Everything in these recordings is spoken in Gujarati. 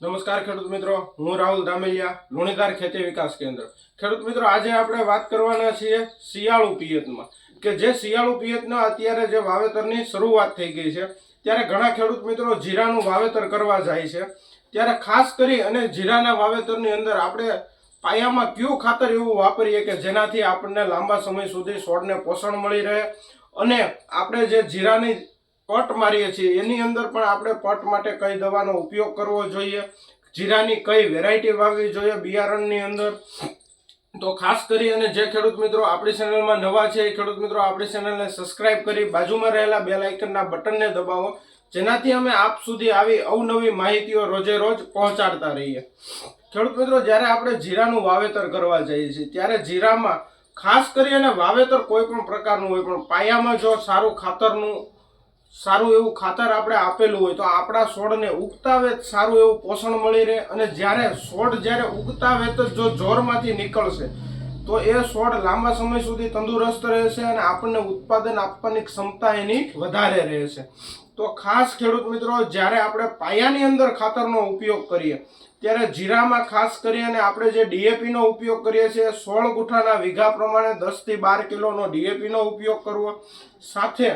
નમસ્કાર ખેડૂત મિત્રો, હું રાહુલ ધામેલિયા લુણીધાર ખેતી વિકાસ કેન્દ્ર. ખેડૂત મિત્રો, આજે આપણે વાત કરવાના છીએ શિયાળુ પિયતમાં. કે જે શિયાળુ પિયતના અત્યારે જે વાવેતરની શરૂઆત થઈ ગઈ છે, ત્યારે ઘણા ખેડૂત મિત્રો જીરાનું વાવેતર કરવા જાય છે. ત્યારે ખાસ કરી અને જીરાના વાવેતરની અંદર આપણે પાયામાં કયું ખાતર એવું વાપરીએ કે જેનાથી આપણને લાંબા સમય સુધી છોડને પોષણ મળી રહે અને આપણે જે જીરાની પટ મારીએ છીએ. એની અંદર પણ આપણે પટ માટે કઈ દવાનો ઉપયોગ કરવો જોઈએ, જીરાની કઈ વેરાયટી વાવવી જોઈએ બિયારણની અંદર. તો ખાસ કરી અને જે ખેડૂત મિત્રો આપણી ચેનલમાં નવા છે, એ ખેડૂત મિત્રો આપણી ચેનલને સબસ્ક્રાઇબ કરી બાજુમાં રહેલા બે લાઇકનના બટનને દબાવો, જેનાથી અમે આપ સુધી આવી અવનવી માહિતીઓ રોજે રોજ પહોંચાડતા રહીએ. ખેડૂત મિત્રો, જ્યારે આપણે જીરાનું વાવેતર કરવા જઈએ છીએ, ત્યારે જીરામાં ખાસ કરી અને વાવેતર કોઈ પણ પ્રકારનું હોય, પણ પાયામાં જો સારું ખાતરનું સારું એવું ખાતર આપણે આપેલું હોય તો આપણા છોડને ઉગતા વેત સારું એવું પોષણ મળી રહે અને જ્યારે છોડ જ્યારે ઉગતા વેત જ જો જોરમાંથી નીકળશે, તો એ છોડ લાંબા સમય સુધી તંદુરસ્ત રહેશે અને આપણને ઉત્પાદન આપવાની ક્ષમતા એની વધારે રહેશે. તો ખાસ ખેડૂત મિત્રો, જ્યારે આપણે પાયાની અંદર ખાતરનો ઉપયોગ કરીએ, ત્યારે જીરામાં ખાસ કરી અને આપણે જે ડીએપીનો ઉપયોગ કરીએ છીએ, સોળ ગુઠાના વીઘા પ્રમાણે દસથી બાર કિલોનો ડીએપીનો ઉપયોગ કરવો. સાથે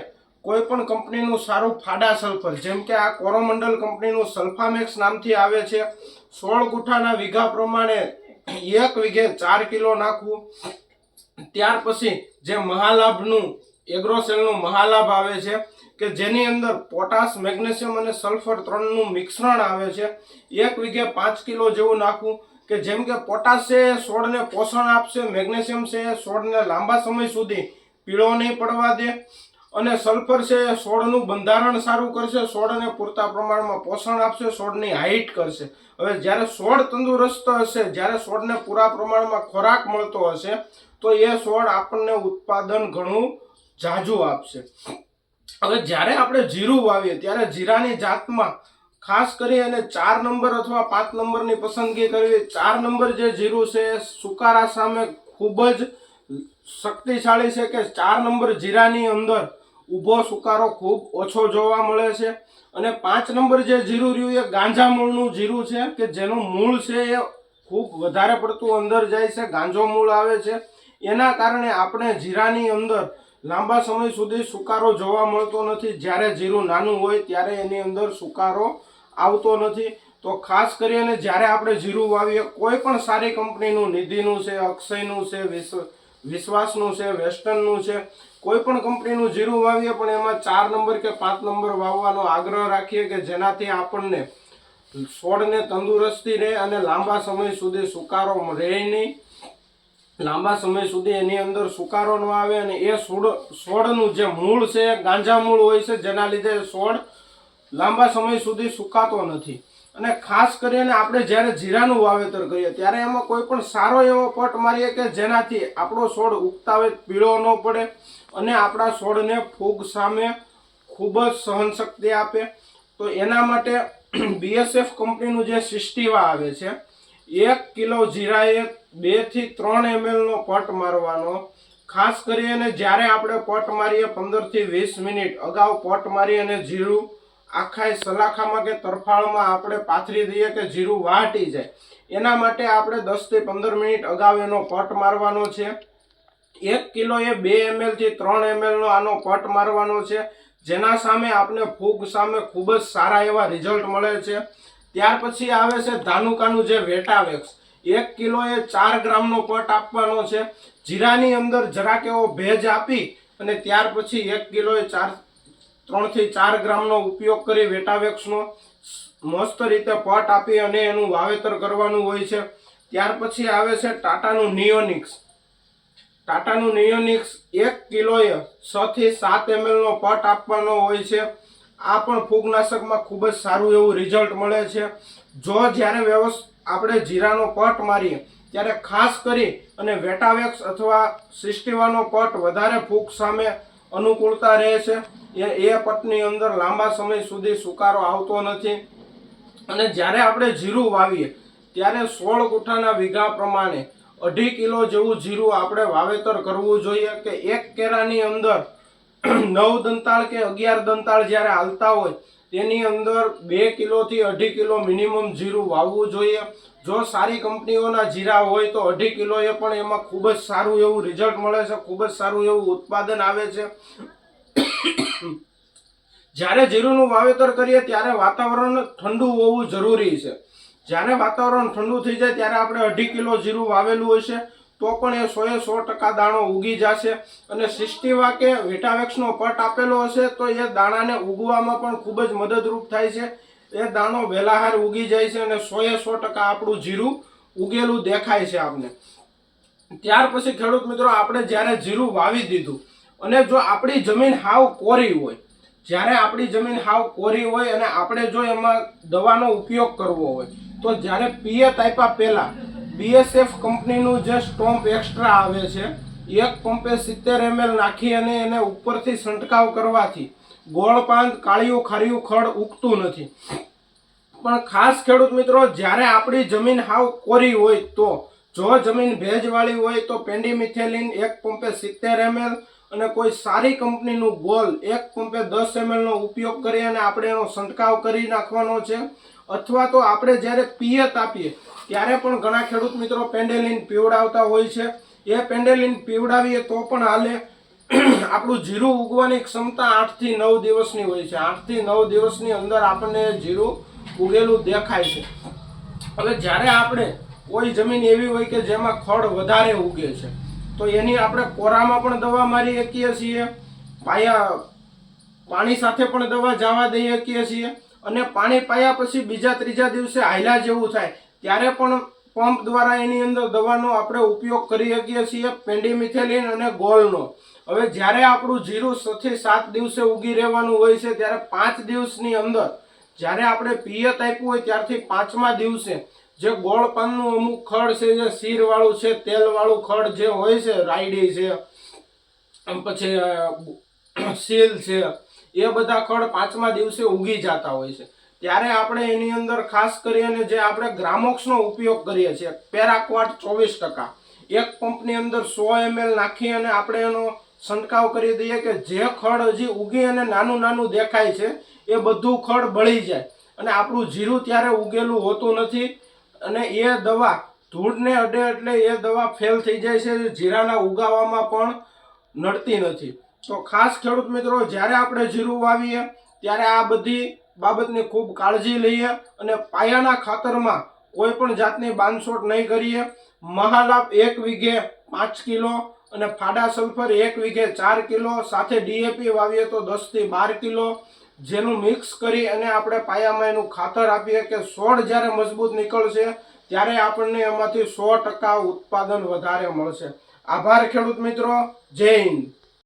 કોઈ પણ કંપનીનું સારું ફાડા સલ્ફર, જેમ કે આ કોરોમંડલ કંપનીનું સલ્ફામેક્સ નામથી આવે છે. સોળ ગુઠાના વીઘા પ્રમાણે એક વીઘે ચાર કિલો નાખવું. ત્યાર પછી જે મહાલાભનું, એગ્રોસેલનું મહાલાભ આવે છે, કે જેની અંદર પોટાશ, મેગ્નેશિયમ અને સલ્ફર ત્રણનું મિશ્રણ આવે છે. એક વીઘે પાંચ કિલો જેવું નાખવું, કે જેમ કે પોટાશ છે એ છોડને પોષણ આપશે, મેગ્નેશિયમ છે એ છોડને લાંબા સમય સુધી પીળો નહીં પડવા દે. અને સલ્ફર છે એ છોડનું બંધારણ સારું કરશે છોડને પૂરતા પ્રમાણમાં પોષણ આપશે છોડની હાઇટ કરશે. હવે જ્યારે છોડ તંદુરસ્ત હશે, જ્યારે છોડને પૂરા પ્રમાણમાં ખોરાક મળતો હશે, તો એ છોડ આપણને ઉત્પાદન ઘણું ઝાઝું આપશે. હવે જ્યારે આપણે જીરું વાવીએ, ત્યારે જીરાની જાતમાં ખાસ કરી અને ચાર નંબર અથવા પાંચ નંબરની પસંદગી કરવી. ચાર નંબર જે જીરું છે, એ સુકારા સામે ખૂબ જ શક્તિશાળી છે કે ચાર નંબર જીરાની અંદર ઊભો સુકારો ખૂબ ઓછો જોવા મળે છે. અને પાંચ નંબર જે જીરું રહ્યું, એ ગાંજા મૂળનું જીરું છે કે જેનું મૂળ છે એ ખૂબ વધારે પડતું અંદર જાય છે, ગાંજો મૂળ આવે છે. એના કારણે આપણે જીરાની અંદર લાંબા સમય સુધી સુકારો જોવા મળતો નથી. જ્યારે જીરું નાનું હોય ત્યારે એની અંદર સુકારો આવતો નથી. તો ખાસ કરીને જ્યારે આપણે જીરું વાવીએ, કોઈ પણ સારી કંપનીનું નિધિનું છે, અક્ષયનું છે, વિશ્વ વિશ્વાસનું છે, વેસ્ટર્નનું છે કોઈ પણ કંપનીનું જીરું વાવીએ, પણ એમાં ચાર નંબર કે પાંચ નંબર વાવવાનો આગ્રહ રાખીએ કે જેનાથી આપણને છોડને તંદુરસ્તી રહે અને લાંબા સમય સુધી સુકારો રહે નહીં. લાંબા સમય સુધી એની અંદર સુકારો ન આવે અને એ છોડ છોડનું જે મૂળ છે ગાંજા મૂળ હોય છે, જેના લીધે છોડ લાંબા સમય સુધી સુકાતો નથી. અને ખાસ કરીને આપણે જ્યારે જીરાનું વાવેતર કરીએ, ત્યારે એમાં કોઈ પણ સારો એવો પટ મારીએ કે જેનાથી આપણો છોડ ઉગતા હોય, પીળો ન પડે. અને આપણા છોડને ફૂગ સામે ખૂબ જ સહનશક્તિ આપે. તો એના માટે બીએસએફ કંપનીનું જે સિસ્ટીવા આવે છે, એક કિલો જીરાએ બેથી ત્રણ એમએલનો પટ મારવાનો. ખાસ કરીને જ્યારે આપણે પટ મારીએ પંદરથી વીસ મિનિટ, અગાઉ પટ મારી અને જીરું આખાય સલાખામાં કે તરફાળમાં આપણે પાથરી દઈએ કે જીરું વાટી જાય. એના માટે આપણે દસથી પંદર મિનિટ અગાઉ એનો પટ મારવાનો છે. એક કિલો એ બે એમએલથી ત્રણ એમએલ નો આનો કટ મારવાનો છે. જેના સામે આપણે ફૂગ સામે ખૂબ જ સારા એવા રિઝલ્ટ મળે છે. ત્યાર પછી આવે છે ધાનુકાનું જે વેટાવેક્સ. એક કિલો એ ચાર ગ્રામનો પટ આપવાનો છે. જીરાની અંદર જરાક એવો ભેજ આપી અને ત્યાર પછી એક કિલો એ ચાર ત્રણથી ચાર ગ્રામનો ઉપયોગ કરી વેટાવેક્સનો મસ્ત રીતે પટ આપી અને એનું વાવેતર કરવાનું હોય છે. ત્યાર પછી આવે છે ટાટાનું નિયોનિક્સ. ટાટાનું નિયોનિક્સ એક કિલોએ છ થી સાત એમએલનો પટ આપવાનો હોય છે. આ પણ ફૂગનાશકમાં ખૂબ જ સારું એવું રિઝલ્ટ મળે છે. જો જ્યારે વ્યવસ્થિત આપણે જીરાનો પટ મારીએ, ત્યારે ખાસ કરી અને વેટાવેક્સ અથવા સિસ્ટીવાનો પટ વધારે ફૂગ સામે અનુકૂળતા રહે છે. એ એ પટની અંદર લાંબા સમય સુધી સુકારો આવતો નથી. અને જ્યારે આપણે જીરું વાવીએ, ત્યારે સોળ ગુઠાના વીઘા પ્રમાણે અઢી કિલો જેવું જીરું આપણે વાવેતર કરવું જોઈએ કે એક કેરાની અંદર નવ દંતાળ કે અગિયાર દંતાળ જ્યારે હાલતા હોય, તેની અંદર બે કિલોથી અઢી કિલો મિનિમમ જીરું વાવવું જોઈએ. જો સારી કંપનીઓના જીરા હોય તો અઢી કિલોએ પણ એમાં ખૂબ જ સારું એવું રિઝલ્ટ મળે છે, ખૂબ જ સારું એવું ઉત્પાદન આવે છે. જ્યારે જીરુંનું વાવેતર કરીએ ત્યારે વાતાવરણ ઠંડુ હોવું જરૂરી છે. જ્યારે વાતાવરણ ઠંડુ થઈ જાય ત્યારે આપણે અઢી કિલો જીરું વાવેલું હશે તો પણ એ સોએ સો ટકા દાણો ઉગી જશે અને સિસ્ટીવા કે વિટાવેક્સનો પટ આપેલો હશે, તો એ દાણાને ઉગવામાં પણ ખૂબ જ મદદરૂપ થાય છે. એ દાણો વહેલાહાર ઉગી જાય છે અને સોએ સો ટકા આપણું જીરું ઉગેલું દેખાય છે આપને. ત્યાર પછી ખેડૂત મિત્રો, આપણે જ્યારે જીરું વાવી દીધું અને જો આપણી જમીન હાવ કોરી હોય, જ્યારે આપણી જમીન હાવ કોરી હોય અને આપણે જો એમાં દવાનો ઉપયોગ કરવો હોય તો જ્યારે પિયત આપ્યા પહેલાં બીએસએફ કંપનીનું જે સ્ટોમ્પ એક્સ્ટ્રા આવે છે, એક પંપે સિત્તેર એમએલ નાખી અને એને ઉપરથી છંટકાવ કરવાથી ગોળ કાળિયું, ખારિયું, ખડ ઉગતું નથી. પણ ખાસ ખેડૂત મિત્રો, જ્યારે આપણી જમીન હાવ કોરી હોય તો, જો જમીન ભેજવાળી હોય તો પેન્ડીમિથેલિન એક પંપે સિત્તેર એમએલ અને કોઈ સારી કંપનીનું ગોલ એક પંપે દસ એમએલનો ઉપયોગ કરી અને આપણે એનો છંટકાવ કરી નાખવાનો છે. અથવા તો આપણે જ્યારે પિયત આપીએ, ત્યારે પણ ઘણા ખેડૂત મિત્રો પેન્ડેલિન પીવડાવતા હોય છે. એ પેન્ડેલિન પીવડાવીએ તો પણ હાલે. આપણું જીરું ઉગવાની ક્ષમતા આઠથી નવ દિવસની હોય છે. આઠથી નવ દિવસની અંદર આપણને જીરું ઉગેલું દેખાય છે. હવે જ્યારે આપણે કોઈ જમીન એવી હોય કે જેમાં ખડ વધારે ઉગે છે, તો એની આપણે કોરામાં પણ દવા મારી શકીએ છીએ. પાયા પાણી સાથે પણ દવા જવા દઈ શકીએ છીએ. અને પાણી પાયા પછી બીજા ત્રીજા દિવસે હાયલા જેવું થાય. ત્યારે પણ પંપ દ્વારા એની અંદર દવાનો આપણે ઉપયોગ કરી શકીએ છીએ, પેન્ડીમિથેલિન અને ગોલનો. હવે જ્યારે આપણું જીરું છથી સાત દિવસે ઉગી રહેવાનું હોય છે, ત્યારે પાંચ દિવસની અંદર જ્યારે આપણે પિયત આપ્યું હોય ત્યારથી પાંચમા દિવસે જે ગોળ પાનનું અમુક ખડ છે, જે શીરવાળું છે, તેલવાળું ખડ જે હોય છે, રાયડી છે, પછી સીલ છે એ બધા ખડ પાંચમા દિવસે ઉગી જતા હોય છે. ત્યારે આપણે એની અંદર ખાસ કરીને જે આપણે ગ્રામોક્સનો ઉપયોગ કરીએ છીએ પેરાક્વાટ ચોવીસ ટકા. એક પંપની અંદર સો એમએલ નાખી અને આપણે એનો છંટકાવ કરી દઈએ કે જે ખડ હજી ઉગી અને નાનું નાનું દેખાય છે, એ બધું ખડ બળી જાય. અને આપણું જીરું ત્યારે ઉગેલું હોતું નથી અને એ દવા ધૂળને અડે એટલે એ દવા ફેલ થઈ જાય છે, જીરાના ઉગાવામાં પણ નડતી નથી. તો ખાસ ખેડૂત મિત્રો, જ્યારે આપણે જીરું વાવીએ, ત્યારે આ બધી બાબતની ખૂબ કાળજી લઈએ અને પાયાના ખાતરમાં કોઈ પણ જાતની બાંધછોડ નહીં કરીએ. મહાલાભ એક વીઘે પાંચ કિલો અને ફાડા સલ્ફર એક વીઘે ચાર કિલો, સાથે ડીએપી વાવીએ તો દસથી બાર કિલો. જેનું મિક્સ કરી અને આપણે પાયામાં એનું ખાતર આપીએ કે સોળ જ્યારે મજબૂત નીકળશે, ત્યારે આપણને એમાંથી સો ટકા ઉત્પાદન વધારે મળશે. આભાર ખેડૂત મિત્રો, જય હિન્દ.